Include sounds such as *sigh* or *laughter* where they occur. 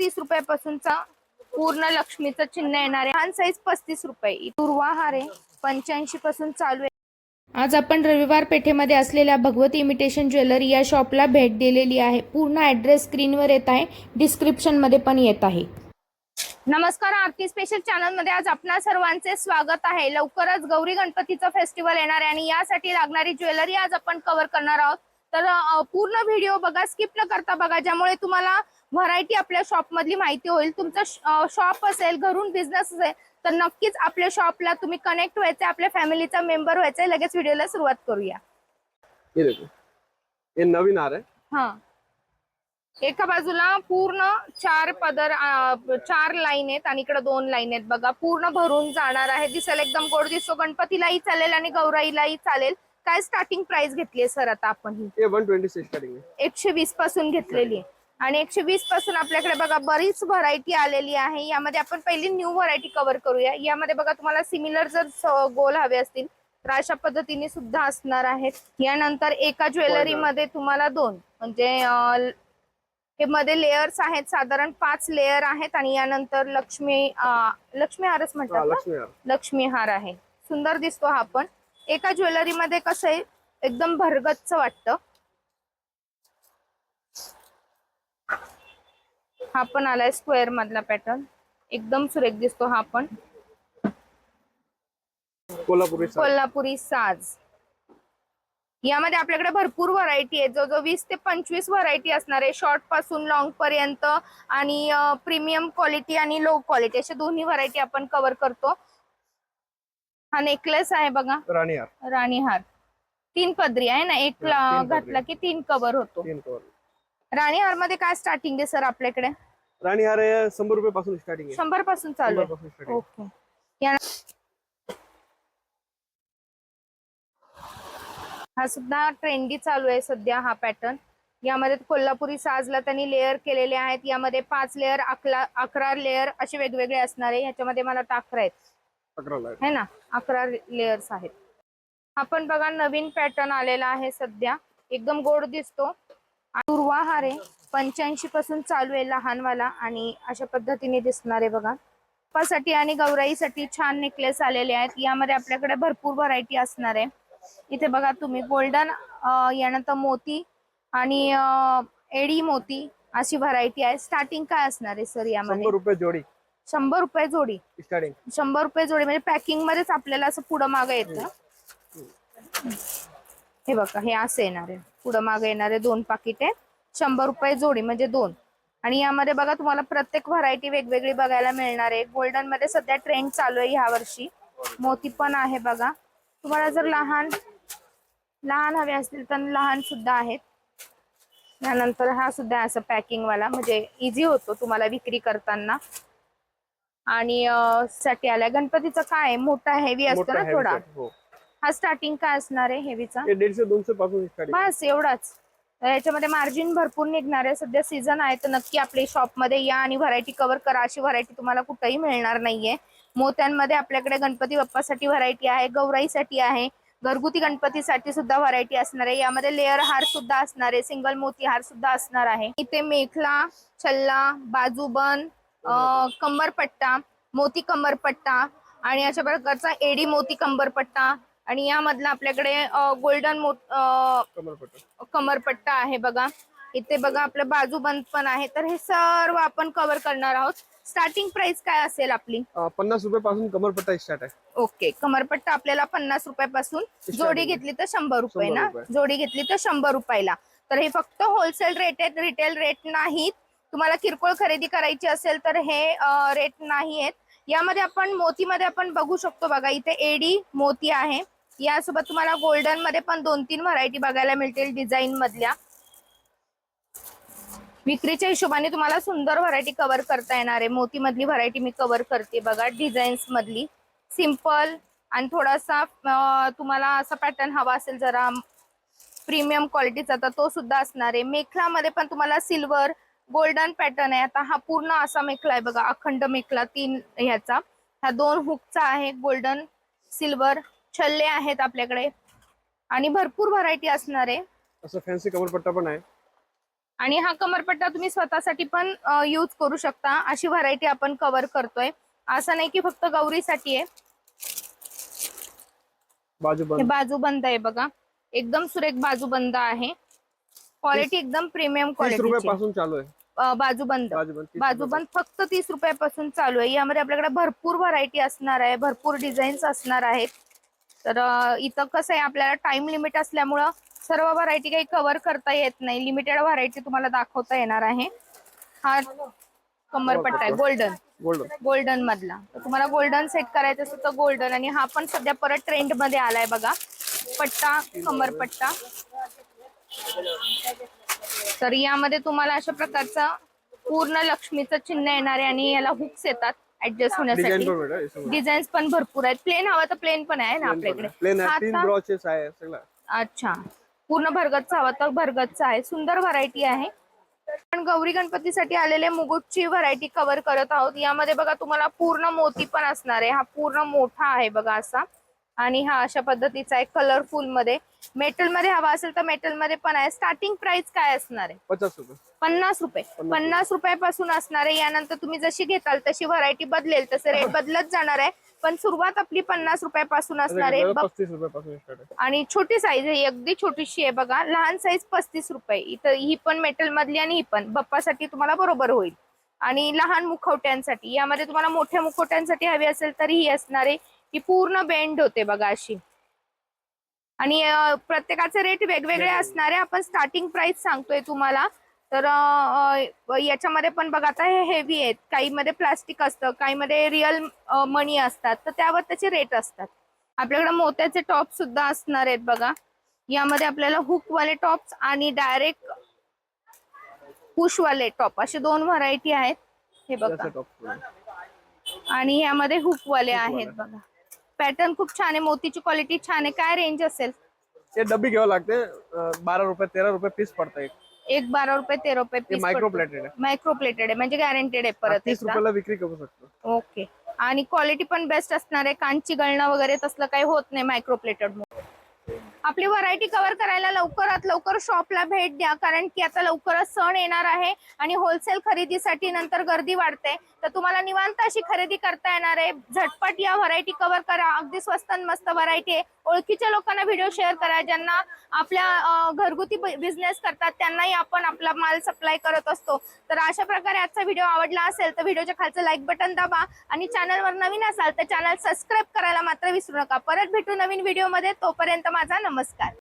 तीस रुपयापासूनचा पूर्ण लक्ष्मीचं चिन्ह येणार आहे. लहान साईज पस्तीस रुपये. दुर्वा हार आहे पंच्याऐंशी पासून चालू आहे. आज आपण रविवार पेठेमध्ये असलेल्या भगवती इमिटेशन ज्वेलरी या शॉपला भेट दिलेली आहे. पूर्ण ॲड्रेस स्क्रीनवर येत आहे. डिस्क्रिप्शनमध्ये पण येत आहे. नमस्कार आरती स्पेशल चॅनलमध्ये आज आपणा सर्वांचे स्वागत आहे. लवकरच गौरी गणपतीचं फेस्टिवल येणार आहे आणि यासाठी लागणारी ज्वेलरी आज आपण कव्हर करणार आहोत. तर पूर्ण व्हिडिओ बघा स्किप न करता बघा ज्यामुळे तुम्हाला व्हरायटी आपल्या शॉप मधली माहिती होईल. तुमचं शॉप असेल घरून बिझनेस असेल तर नक्कीच आपल्या शॉपला तुम्ही कनेक्ट व्हायचे आपल्या फॅमिलीचा मेंबर व्हायचे लगेच व्हिडिओला सुरुवात करूया. ये देखो. ये नवीन आ रहा है. हा एका बाजूला पूर्ण चार पदर चार लाईन आहेत आणि इकडे दोन लाईन आहेत. बघा पूर्ण भरून जाणार आहे. दिसेल एकदम गोड दिसतो. गणपतीलाही चालेल आणि गौराईलाही चालेल. काय स्टार्टिंग प्राइस घेतली सर आता आपण ही. ये वन ट्वेंटी से स्टार्टिंग है एकशे वीसपासून घेतलेली आहे. आणि एकशे वीसपासून आपल्याकडे बघा बरीच व्हरायटी आलेली आहे. यामध्ये आपण पहिली न्यू व्हरायटी कव्हर करूया. यामध्ये बघा तुम्हाला सिमिलर जर गोल हवे असतील तर अशा पद्धतीने सुद्धा असणार आहेत. यानंतर एका ज्वेलरी मध्ये तुम्हाला दोन. म्हणजे हे मध्ये लेयर्स आहेत. साधारण पाच लेयर आहेत आणि यानंतर लक्ष्मी लक्ष्मी हारच म्हणतात? लक्ष्मी हार. आहे. सुंदर दिसतो हा पण. एका ज्वेलरी मध्ये कसं आहे? एकदम भरगच्च वाटतं. हा पण आलाय स्क्वेअर मधला पॅटर्न. एकदम सुरेख दिसतो हा पण. कोल्हापुरी. कोल्हापुरी साज. यामध्ये आपल्याकडे भरपूर व्हरायटी आहे. जो जो वीस ते पंचवीस व्हरायटी असणार आहे. शॉर्टपासून लॉंग पर्यंत आणि प्रीमियम क्वालिटी आणि लो क्वालिटी अशा दोन्ही व्हरायटी आपण कव्हर करतो. हा नेकलेस आहे बघा. रानी यार राणी हार तीन पदरी आहे ना? एक. घातला की तीन कव्हर होतो. तीन कवर राणी हारमध्ये काय स्टार्टिंग आहे सर आपल्याकडे? राणी हार आहे शंभर रुपये पासून स्टार्टिंग आहे. शंभरपासून चालू आहे. पासून ओके. या. हा सुद्धा ट्रेंडी चालू आहे सध्या हा पॅटर्न यामध्ये कोल्हापुरी साजला त्यांनी लेअर केलेले आहेत. यामध्ये पाच लेअर अकरा अकरा लेअर असे वेगवेगळे असणार आहे. ह्याच्यामध्ये मला अकरा आहेत. अकराला आहे. है ना? अकरा लेयर्स आहेत. हा पण बघा नवीन पॅटर्न आलेला आहे सध्या. एकदम गोड दिसतो. दुर्वा हार आहे. पंच्याऐंशी पासून चालू आहे लहानवाला आणि अशा पद्धतीने दिसणार आहे बघा. साठी आणि गौराईसाठी छान नेकलेस आलेले आहेत. यामध्ये आपल्याकडे भरपूर व्हरायटी असणार आहे. इथे बघा तुम्ही गोल्डन यानंतर मोती आणि एडी मोती अशी व्हरायटी आहे. स्टार्टिंग काय असणार आहे सर यामध्ये? रुपये जोडी. शंभर रुपये जोडी. शंभर रुपये जोडी. म्हणजे पॅकिंग मध्येच आपल्याला असं पुढं मागं येतं. हे बघा हे असं येणार आहे. पुढं मागं येणारे दोन पाकिट. आहेत शंभर रुपये जोडी म्हणजे दोन. आणि यामध्ये बघा तुम्हाला प्रत्येक व्हरायटी वेगवेगळी बघायला मिळणार आहे. गोल्डनमध्ये सध्या ट्रेंड चालू आहे ह्या वर्षी. मोती पण आहे बघा. तुम्हाला जर लहान लहान हवे असतील तर लहान सुद्धा आहेत. त्यानंतर हा सुद्धा असं पॅकिंग वाला म्हणजे इझी होतो तुम्हाला विक्री करताना. आणि साठी आलाय. गणपतीचं काय? मोठा हेवी असतो ना थोडा. हो स्टार्टिंग काय असणार आहे हेवीचा? हे दीडशे दोनशे पासून बस एवढाच. याच्यामध्ये मार्जिन भरपूर निघणार आहे. सध्या सीझन आहे तर नक्की आपल्या शॉपमध्ये या आणि व्हरायटी कव्हर करा. अशी व्हरायटी तुम्हाला कुठेही मिळणार नाहीये. मोत्यांमध्ये आपल्याकडे गणपती बाप्पासाठी व्हरायटी आहे गौराईसाठी आहे घरगुती गणपतीसाठी सुद्धा व्हरायटी असणार आहे. यामध्ये लेअर हार सुद्धा असणार आहे सिंगल मोती हार सुद्धा असणार आहे. इथे मेखला छल्ला बाजूबन अं, कंबरपट्टा मोती कंबरपट्टा आणि अशा प्रकारचा एडी मोती कंबरपट्टा आणि यामधला आपल्याकडे गोल्डन मो अं, कमरपट्टा. आहे बघा. इथे बघा आपलं बाजूबंद पण आहे. तर हे सर्व आपण कव्हर करणार आहोत. स्टार्टिंग प्राइस काय असेल आपली? पन्नास रुपये पासून कमरपट्टा स्टार्ट आहे. ओके. कमरपट्टा आपल्याला पन्नास रुपयापासून जोडी घेतली तर शंभर रुपये ना. जोडी घेतली तर शंभर रुपयाला. तर हे फक्त होलसेल रेट आहेत. रिटेल रेट नाहीत. तुम्हाला किरकोळ खरेदी करायची असेल तर हे रेट नाही आहेत यामध्ये आपण मोतीमध्ये आपण बघू शकतो बघा. इथे एडी मोती आहे. यासोबत तुम्हाला गोल्डनमध्ये पण दोन तीन व्हरायटी बघायला मिळतील डिझाईन मधल्या. विक्रीच्या हिशोबाने तुम्हाला सुंदर व्हरायटी कव्हर करता येणार आहे. मोती मधली व्हरायटी मी कव्हर करते बघा डिझाईन्स मधली. सिंपल आणि थोडासा तुम्हाला असा पॅटर्न हवा असेल जरा प्रीमियम क्वालिटीचा तर तो सुद्धा असणार आहे. मेखलामध्ये पण तुम्हाला सिल्वर गोल्डन पॅटर्न आहे. आता हा पूर्ण असा मेखला आहे बघा अखंड मेखला तीन ह्याचा. हा दोन हुकचा आहे गोल्डन सिल्वर छल्ले आहेत आपल्याकडे. आणि भरपूर व्हरायटी असणार आहे. असं फॅन्सी कमरपट्टा पण आहे. आणि हा कमरपट्टा तुम्ही स्वतःसाठी पण यूज करू शकता. अशी व्हरायटी आपण कव्हर करतोय. असं नाही की फक्त गौरीसाठी आहे. बाजू हे बंद बाजू बंद आहे बघा. एकदम सुरेख बाजू बंद आहे. क्वालिटी एकदम प्रीमियम क्वालिटी रुपयापासून चालू आहे. बाजू बंद. बाजू बंद फक्त तीस रुपयापासून चालू आहे. यामध्ये आपल्याकडे भरपूर व्हरायटी असणार आहे. भरपूप डिझाईन्स असणार आहेत. तर इथं कसं आहे आपल्याला टाइम लिमिट असल्यामुळं सर्व व्हरायटी काही कव्हर करता येत नाही. लिमिटेड व्हरायटी तुम्हाला दाखवता येणार आहे. हा कमरपट्टा आहे गोल्डन गोल्ड गोल्डन मधला. तर तुम्हाला गोल्डन सेट करायचं असेल तर गोल्डन आणि हा पण सध्या परत ट्रेंडमध्ये आलाय बघा. पट्टा कमरपट्टा तर यामध्ये तुम्हाला अशा प्रकारचा पूर्ण लक्ष्मीचं चिन्ह येणार आहे आणि याला हुक्स येतात. ऍडजस्ट होण्यासाठी. डिझाईन्स पण भरपूर आहेत. प्लेन हवा तर प्लेन पण आहे ना आपल्याकडे. प्लेन आहे. तीन आता- ब्रॉचेस आहे सगळं. अच्छा. पूर्ण भरगतचा हवा तर भरगतचा आहे. सुंदर व्हरायटी आहे. पण गौरी गणपतीसाठी आलेले मुकुटची व्हरायटी कव्हर करत आहोत. यामध्ये बघा तुम्हाला पूर्ण मोती पण असणार आहे. हा पूर्ण मोठा आहे बघा असा. आणि हा अशा पद्धतीचा आहे कलरफुलमध्ये. मेटलमध्ये हवा असेल तर मेटलमध्ये पण आहे. स्टार्टिंग प्राइस काय असणार आहे? पचास रुपये. पन्नास रुपये. पन्नास रुपयापासून असणार आहे. यानंतर तुम्ही जशी घेताल तशी व्हरायटी बदलेल. तसे रेट *laughs* बदलत जाणार आहे. पण सुरुवात आपली पन्नास रुपयापासून असणार आहे. आणि छोटी साईज आहे. ही अगदी छोटीशी आहे. बघा लहान साईज पस्तीस रुपये. इथं ही पण मेटल मधली आणि ही पण. बप्पासाठी तुम्हाला बरोबर होईल. आणि लहान मुखवट्यांसाठी. यामध्ये तुम्हाला मोठ्या मुखवट्यांसाठी हवी असेल तरी ही असणार आहे. ही पूर्ण बेंड होते बघा अशी. आणि प्रत्येकाचे रेट वेगवेगळे असणार. आपण स्टार्टिंग प्राइस सांगतोय तुम्हाला. तर याच्यामध्ये पण बघा आता हे हेवी आहेत. काही मध्ये प्लास्टिक असतं काही मध्ये रिअल मनी असतात. तर त्यावर त्याचे रेट असतात. आपल्याकडे मोत्याचे टॉप सुद्धा असणार आहेत बघा. यामध्ये आपल्याला हुक वाले टॉप्स आणि डायरेक्ट पुशवाले टॉप असे दोन व्हरायटी आहेत. हे बघा. आणि यामध्ये हुक वाले आहेत बघा. पॅटर्न खूप छान आहे मोतीची क्वालिटी छान आहे. काय रेंज असेल? हे डब्बी घ्यावं लागते अं, बारा रुपये तेरा रुपये पीस पडतं एक. एक बारा रुपये तेरा रुपये पीस मायक्रो प्लेटेड आहे. मायक्रो प्लेटेड आहे म्हणजे गॅरंटेड आहे परत तीस एकदा. रुपयाला विक्री करू शकतो. ओके आणि क्वालिटी पण बेस्ट असणार आहे. कांची गळणं वगैरे तसलं काही होत नाही मायक्रो प्लेटेड आपली व्हरायटी कव्हर करायला लवकरात लवकर शॉपला भेट द्या. कारण की आता लवकरच सण येणार आहे आणि होलसेल खरेदीसाठी नंतर गर्दी वाढते. तर तुम्हाला निवांत अशी खरेदी करता येणार आहे. झटपट या व्हरायटी कव्हर करा. अगदी स्वस्त आणि मस्त व्हरायटी आहे. ओळखीच्या लोकांना व्हिडिओ शेअर करा. ज्यांना आपल्या घरगुती बिझनेस करतात त्यांनाही आपण आपला माल सप्लाय करत असतो. तर अशा प्रकारे आजचा व्हिडिओ आवडला असेल तर व्हिडिओच्या खालचं लाईक बटन दाबा आणि चॅनलवर नवीन असाल तर चॅनल सबस्क्राईब करायला मात्र विसरू नका. परत भेटू नवीन व्हिडिओमध्ये तोपर्यंत माझा नमस्कार.